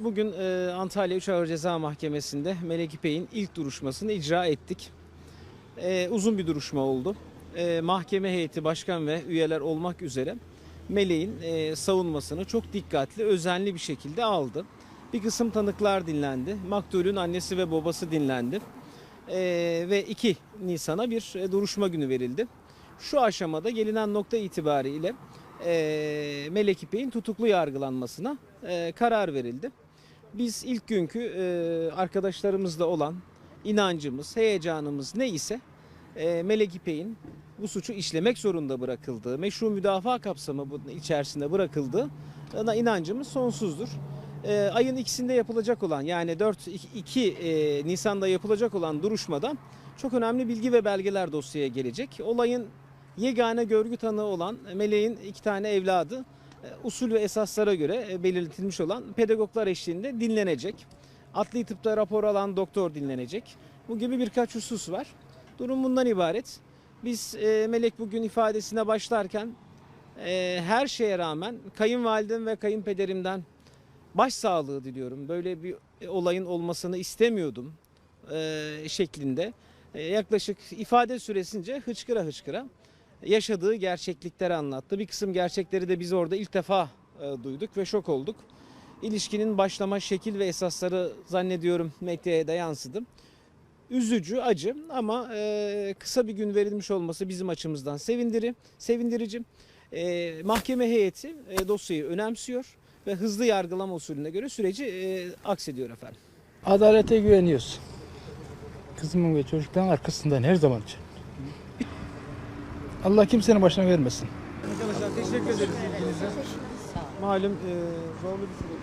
Bugün e, Antalya 3 Ağır Ceza Mahkemesi'nde Melek İpek'in ilk duruşmasını icra ettik. E, uzun bir duruşma oldu. E, mahkeme heyeti, başkan ve üyeler olmak üzere Melek'in e, savunmasını çok dikkatli, özenli bir şekilde aldı. Bir kısım tanıklar dinlendi. Maktulün annesi ve babası dinlendi. E, ve 2 Nisan'a bir e, duruşma günü verildi. Şu aşamada gelinen nokta itibariyle e, Melek İpek'in tutuklu yargılanmasına e, karar verildi. Biz ilk günkü e, arkadaşlarımızla olan inancımız, heyecanımız ne ise e, Melek İpek'in bu suçu işlemek zorunda bırakıldığı, meşru müdafaa kapsamı içerisinde bırakıldığı ona inancımız sonsuzdur. E, ayın ikisinde yapılacak olan yani 4 2 e, Nisan'da yapılacak olan duruşmada çok önemli bilgi ve belgeler dosyaya gelecek. Olayın yegane görgü tanığı olan Meleğin iki tane evladı usul ve esaslara göre e, belirtilmiş olan pedagoglar eşliğinde dinlenecek. Adli tıpta rapor alan doktor dinlenecek. Bu gibi birkaç husus var. Durum bundan ibaret. Biz e, Melek bugün ifadesine başlarken e, her şeye rağmen kayınvalidem ve kayınpederimden başsağlığı diliyorum. Böyle bir olayın olmasını istemiyordum e, şeklinde. E, yaklaşık ifade süresince hıçkıra hıçkıra yaşadığı gerçeklikleri anlattı. Bir kısım gerçekleri de biz orada ilk defa e, duyduk ve şok olduk. İlişkinin başlama şekil ve esasları zannediyorum medyaya da yansıdı. Üzücü, acı ama e, kısa bir gün verilmiş olması bizim açımızdan sevindiri, sevindirici. E, mahkeme heyeti dosyayı önemsiyor ve hızlı yargılama usulüne göre süreci aksediyor efendim. Adalete güveniyoruz. Kızımın ve çocukların arkasından her zaman için. Allah kimsenin başına vermesin. Arkadaşlar teşekkür ederiz ilginize. Malum e, zorlu bir süreç.